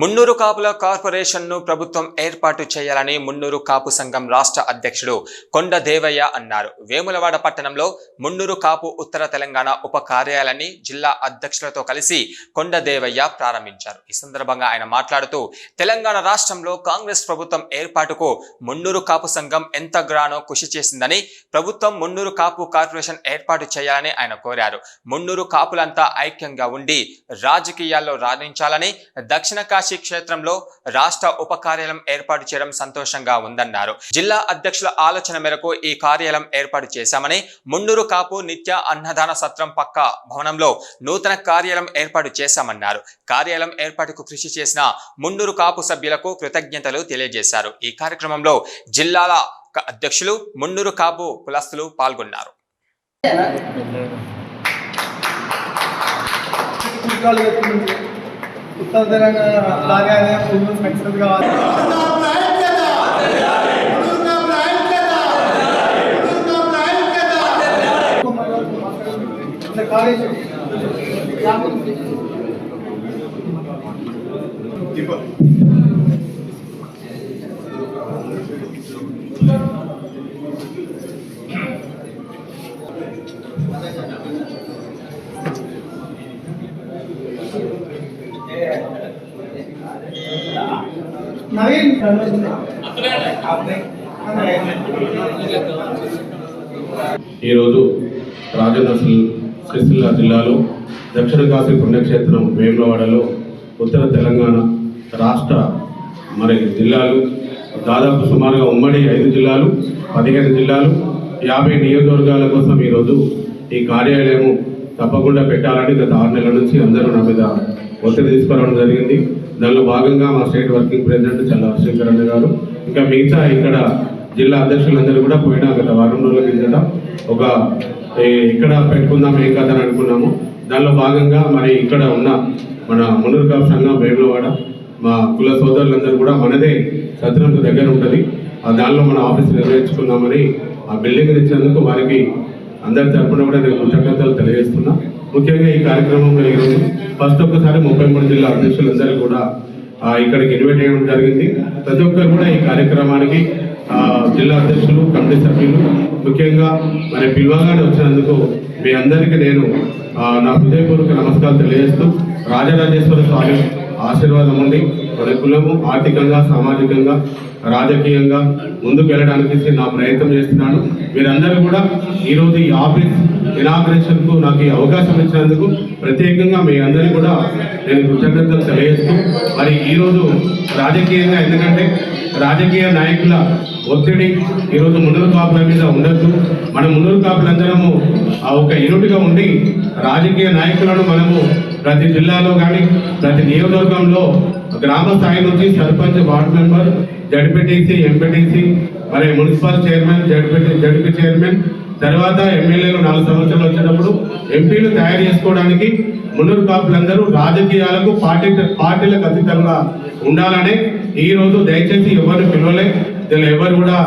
మున్నూరు కాపుల కార్పొరేషన్ను ప్రభుత్వం ఏర్పాటు చేయాలని మున్నూరు కాపు సంఘం రాష్ట్ర అధ్యక్షుడు కొండ దేవయ్య అన్నారు. వేములవాడ పట్టణంలో మున్నూరు కాపు ఉత్తర తెలంగాణ ఉప కార్యాలయాన్ని జిల్లా అధ్యక్షులతో కలిసి కొండ దేవయ్య ప్రారంభించారు. ఈ సందర్భంగా ఆయన మాట్లాడుతూ తెలంగాణ రాష్ట్రంలో కాంగ్రెస్ ప్రభుత్వం ఏర్పాటుకు మున్నూరు కాపు సంఘం ఎంతగానో కృషి చేసిందని ప్రభుత్వం మున్నూరు కాపు కార్పొరేషన్ ఏర్పాటు చేయాలని ఆయన కోరారు. మున్నూరు కాపులంతా ఐక్యంగా ఉండి రాజకీయాల్లో రాణించాలని దక్షిణ కాశీ క్షేత్రంలో రాష్ట్ర ఉప కార్యాలయం ఏర్పాటు చేయడం సంతోషంగా ఉందన్నారు. జిల్లా అధ్యక్షుల ఆలోచన మేరకు ఈ కార్యాలయం ఏర్పాటు చేశామని మున్నూరు కాపు నిత్య అన్నదాన సత్రం పక్క భవనంలో నూతన కార్యాలయం ఏర్పాటు చేశామన్నారు. కార్యాలయం ఏర్పాటుకు కృషి చేసిన మున్నూరు కాపు సభ్యులకు కృతజ్ఞతలు తెలియజేశారు. ఈ కార్యక్రమంలో జిల్లాల అధ్యక్షులు మున్నూరు కాపు కులస్తులు పాల్గొన్నారు. కుర్కాలు ఎత్తుంది ఉత్తర తెలంగాణ కార్యాలయం ముందు సక్సెస్ కావాలి ఇట్లా నవీన్ ఈరోజు రాజన్న సిల్- సిరిసిల్ల జిల్లాలో దక్షిణ కాశీ పుణ్యక్షేత్రం వేములవాడలో ఉత్తర తెలంగాణ రాష్ట్ర మరి జిల్లాలు దాదాపు సుమారుగా ఉమ్మడి ఐదు జిల్లాలు పదిహేను జిల్లాలు యాభై నియోజకవర్గాల కోసం ఈరోజు ఈ కార్యాలయం తప్పకుండా పెట్టాలని గత ఆరు నెలల నుంచి అందరూ నా మీద ఒత్తిడి తీసుకురావడం జరిగింది. దానిలో భాగంగా మా స్టేట్ వర్కింగ్ ప్రెసిడెంట్ చల్ల శంకర్ అన్న గారు ఇంకా మిగతా ఇక్కడ జిల్లా అధ్యక్షులందరూ కూడా పోయినా గత వారం రోజుల కిందట ఒక ఇక్కడ పెట్టుకుందాం ఏం కదని అనుకున్నాము. దానిలో భాగంగా మరి ఇక్కడ ఉన్న మన మున్నూరు సంఘం వేములవాడ మా కుల సోదరులందరూ కూడా మనదే సత్రంకు దగ్గర ఉంటుంది. ఆ దానిలో మన ఆఫీస్ నిర్వహించుకున్నామని ఆ బిల్డింగ్ ఇచ్చినందుకు వారికి అందరి తరఫున కూడా నేను కృతజ్ఞతలు తెలియజేస్తున్నా. ముఖ్యంగా ఈ కార్యక్రమంలో ఈరోజు ఫస్ట్ ఒక్కసారి ముప్పై మూడు జిల్లా అధ్యక్షులందరూ కూడా ఇక్కడికి ఇన్వైట్ చేయడం జరిగింది. ప్రతి ఒక్కరు కూడా ఈ కార్యక్రమానికి జిల్లా అధ్యక్షులు కమిటీ సభ్యులు ముఖ్యంగా మరి పిలవగానే వచ్చినందుకు మీ అందరికీ నేను నా హృదయపూర్వక నమస్కారాలు తెలియజేస్తూ రాజరాజేశ్వర స్వామి ఆశీర్వాదం ఉండి మన కులము ఆర్థికంగా సామాజికంగా రాజకీయంగా ముందుకు వెళ్ళడానికి నా ప్రయత్నం చేస్తున్నాను. మీరందరూ కూడా ఈరోజు ఈ ఆఫీస్ ఇనాగ్రేషన్కు నాకు ఈ అవకాశం ఇచ్చినందుకు ప్రత్యేకంగా మీ అందరికీ కూడా నేను కృతజ్ఞతలు తెలియజేస్తూ మరి ఈరోజు రాజకీయంగా ఎందుకంటే రాజకీయ నాయకుల ఒత్తిడి ఈరోజు మున్నూరు కాపుల మీద ఉండొద్దు. మన మున్నూరు కాపులందరము ఆ ఒక యూనిట్గా ఉండి రాజకీయ నాయకులను మనము ప్రతి జిల్లాలో కానీ ప్రతి నియోజకవర్గంలో గ్రామ స్థాయి నుంచి sarpanch ward member ZPTC MPTC మరి municipal chairman ZP ZP chairman తర్వాత ఎమ్మెల్యేలు నాలుగు సంవత్సరాలు వచ్చేటప్పుడు ఎంపీలు తయారు చేసుకోవడానికి మున్నూరు కాపులందరూ రాజకీయాలకు పార్టీ పార్టీలకు అతీతంగా ఉండాలని ఈ రోజు దయచేసి ఎవరు పిలవలే. దీనిలో ఎవరు కూడా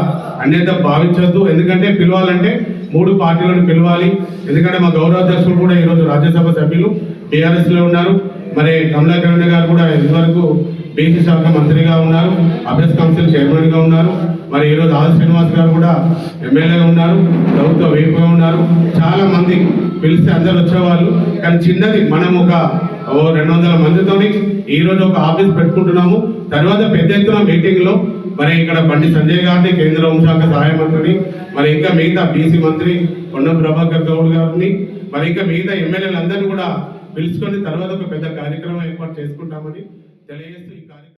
అన్యత భావించవద్దు ఎందుకంటే పిలవాలంటే మూడు పార్టీలను పిలవాలి. ఎందుకంటే మా గౌరవ అధ్యక్షులు కూడా ఈరోజు రాజ్యసభ సభ్యులు టీఆర్ఎస్లో ఉన్నారు. మరి కమలాకరణ గారు కూడా ఇదివరకు బీసీ శాఖ మంత్రిగా ఉన్నారు అభ్యస్ కౌన్సిల్ చైర్మన్గా ఉన్నారు మరి ఈరోజు ఆర్ శ్రీనివాస్ గారు కూడా ఎమ్మెల్యేగా ఉన్నారు ప్రభుత్వ వేపుగా ఉన్నారు. చాలా మంది పిలిస్తే అందరు వచ్చేవాళ్ళు కానీ చిన్నది మనం ఒక ఓ రెండు వందల మందితోని ఈరోజు ఒక ఆఫీస్ పెట్టుకుంటున్నాము. తర్వాత పెద్ద ఎత్తున మీటింగ్లో మరి ఇక్కడ బండి సంజయ్ గారిని కేంద్ర హోంశాఖ సహాయ మంత్రిని మరి ఇంకా మిగతా బీసీ మంత్రి కొండ ప్రభాకర్ గౌడ్ గారిని మరి ఇంకా మిగతా ఎమ్మెల్యేలందరినీ కూడా పిలుచుకొని తర్వాత ఒక పెద్ద కార్యక్రమం ఏర్పాటు చేసుకుంటామని తెలియజేస్తూ ఈ కార్యక్రమం